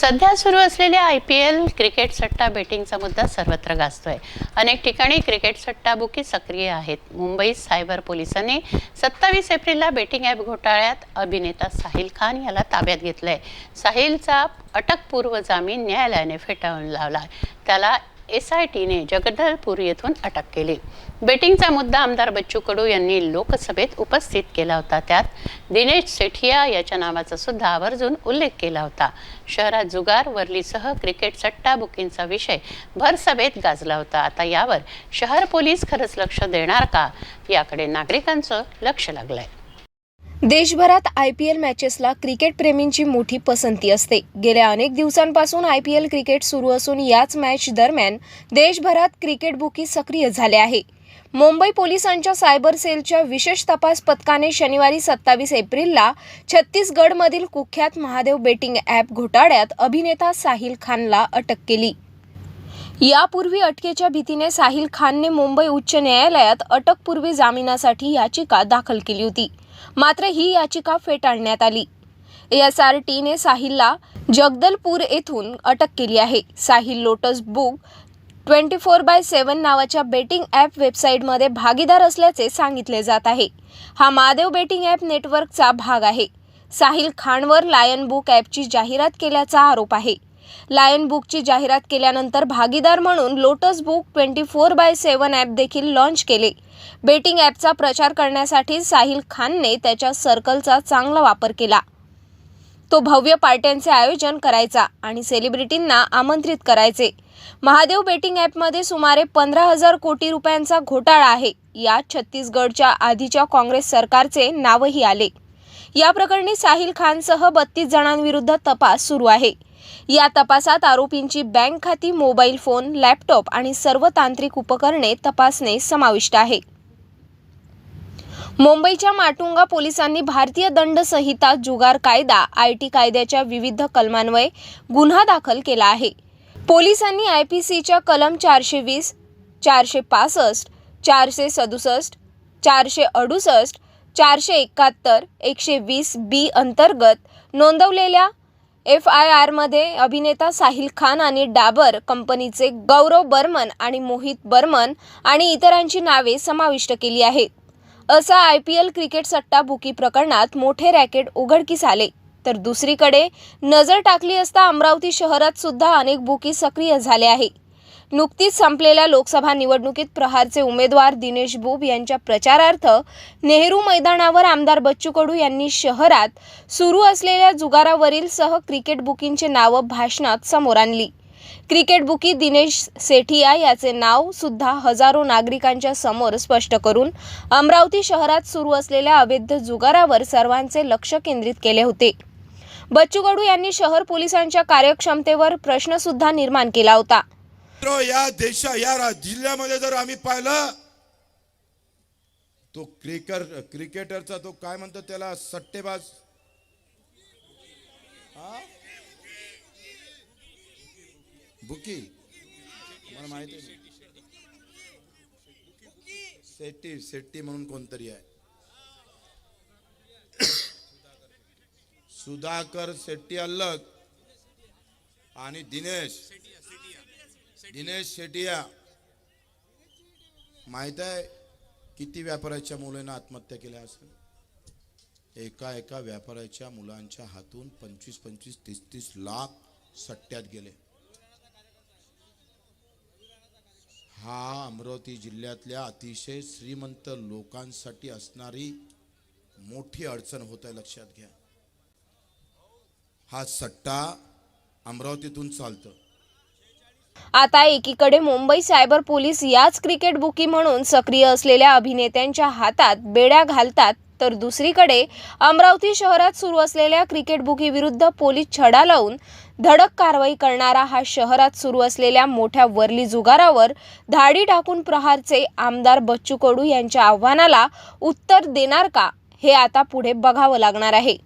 सध्या सुरू असलेल्या आय पी एल क्रिकेट सट्टा बेटिंगचा मुद्दा सर्वत्र गाजतोय. अनेक ठिकाणी क्रिकेट सट्टा बुकी सक्रिय आहेत. मुंबईत सायबर पोलिसांनी सत्तावीस एप्रिलला बेटिंग ॲप घोटाळ्यात अभिनेता साहिल खान याला ताब्यात घेतलंय. साहिलचा अटकपूर्व जामीन न्यायालयाने फेटाळून लावला त्याला एस आय टीने जगदलपूर येथून अटक केली. बेटिंगचा मुद्दा आमदार बच्चू कडू यांनी लोकसभेत उपस्थित केला होता. त्यात दिनेश सेठिया याच्या नावाचा सुद्धा आवर्जून उल्लेख केला होता. शहरात जुगार वर्लीसह क्रिकेट सट्टा बुकिंगचा विषय भरसभेत गाजला होता. आता यावर शहर पोलीस खरंच लक्ष देणार का? याकडे नागरिकांचं लक्ष लागलंय. देशभरात आय पी एल मॅचेसला क्रिकेट प्रेमींची मोठी पसंती असते. गेल्या अनेक दिवसांपासून आय पी एल क्रिकेट सुरू असून याच मॅच दरम्यान देशभरात क्रिकेट बुकी सक्रिय झाले आहे. मुंबई पोलिसांच्या सायबर सेलच्या विशेष तपास पथकाने शनिवारी सत्तावीस एप्रिलला छत्तीसगडमधील कुख्यात महादेव बेटिंग ॲप घोटाळ्यात अभिनेता साहिल खानला अटक केली. यापूर्वी अटकेच्या भीतीने साहिल खानने मुंबई उच्च न्यायालयात अटकपूर्वी जामिनासाठी याचिका दाखल केली होती. मात्र ही याचिका फेटाळण्यात आली. एस आर टीने साहिलला जगदलपूर येथून अटक केली आहे. Sahil Lotus book twenty four by seven नावाच्या बेटिंग ॲप वेबसाईटमध्ये भागीदार असल्याचे सांगितले जात आहे. हा महादेव बेटिंग ॲप नेटवर्कचा भाग आहे. साहिल खानवर लायन बुक ॲपची जाहिरात केल्याचा आरोप आहे. लायन बुकची जाहिरात केल्यानंतर भागीदार म्हणून Lotus book twenty four by seven app देखील लॉन्च केले. बेटिंग ॲपचा प्रचार करण्यासाठी साहिल खानने त्याच्या सर्कलचा चांगला वापर केला. तो भव्य पार्ट्यांचे आयोजन करायचा आणि सेलिब्रिटींना आमंत्रित करायचे. महादेव बेटिंग ॲपमध्ये सुमारे पंधरा हजार कोटी रुपयांचा घोटाळा आहे. यात छत्तीसगडच्या आधीच्या काँग्रेस सरकारचे नावही आले. या प्रकरणी साहिल खानसह बत्तीस जणांविरुद्ध तपास सुरू आहे. या तपासात आरोपींची बँक खाती मोबाईल फोन लॅपटॉप आणि सर्व तांत्रिक उपकरणे तपासणे समाविष्ट आहे. मुंबईच्या माटुंगा पोलिसांनी भारतीय दंड संहिता जुगार कायदा आय टी कायद्याच्या विविध कलमान्वये गुन्हा दाखल केला आहे. पोलिसांनी आय पी सीच्या कलम चारशे वीस चारशे पासष्ट चारशे सदुसष्ट चारशे अडुसष्ट चारशे एकाहत्तर एकशे वीस बी अंतर्गत नोंदवलेल्या एफ आय आरमध्ये अभिनेता साहिल खान आणि डाबर कंपनीचे गौरव बर्मन आणि मोहित बर्मन आणि इतरांची नावे समाविष्ट केली आहेत. असा आय पी एल क्रिकेट सट्टा बुकी प्रकरणात मोठे रॅकेट उघडकीस आले. तर दुसरीकडे नजर टाकली असता अमरावती शहरात सुद्धा अनेक बुकी सक्रिय झाले आहे. नुकतीच संपलेल्या लोकसभा निवडणुकीत प्रहारचे उमेदवार दिनेश बुब यांच्या प्रचारार्थ नेहरू मैदानावर आमदार बच्चू कडू यांनी शहरात सुरू असलेल्या जुगारावरील सह क्रिकेट बुकींचे नावं भाषणात समोर आणली. क्रिकेट बुकी दिनेश सेठिया याचे नाव सुद्धा हजारो नागरिकांच्या समोर स्पष्ट करून अमरावती शहरात सुरू असलेल्या अवैध जुगारावर सर्वांचे लक्ष केंद्रित केले होते. बच्चू कडू यांनी शहर पोलिसांच्या कार्यक्षमतेवर प्रश्नसुद्धा निर्माण केला होता. मित्र या देशा या जिल्ह्यामध्ये जर आम्ही पाहिलं तो क्रिकर क्रिकेटरचा तो काय म्हणतो त्याला सट्टेबाज. बुकी. मला माहिती आहे. सेट्टी सेट्टी म्हणून कोणतरी आहे. सुधाकर शेट्टी अलग आणि दिनेश. दिनेश शेटिया माहीत आहे किती व्यापाऱ्याच्या मुलांना आत्महत्या केल्या असेल? एका एका व्यापाऱ्याच्या मुलांच्या हातून पंचवीस पंचवीस तीस तीस लाख सट्ट्यात गेले. हा अमरावती जिल्ह्यातल्या अतिशय श्रीमंत लोकांसाठी असणारी मोठी अडचण होत आहे लक्षात घ्या. हा सट्टा अमरावतीतून चालतं. आता एकीकडे मुंबई सायबर पोलीस याच क्रिकेट बुकी म्हणून सक्रिय असलेल्या अभिनेत्यांच्या हातात बेड्या घालतात तर दुसरीकडे अमरावती शहरात सुरू असलेल्या क्रिकेट बुकी विरुद्ध पोलीस छडा लावून धडक कारवाई करणारा हा शहरात सुरू असलेल्या मोठ्या वरली जुगारावर धाडी टाकून प्रहारचे आमदार बच्चू कडू यांच्या आव्हानाला उत्तर देणार का हे आता पुढे बघावं लागणार आहे.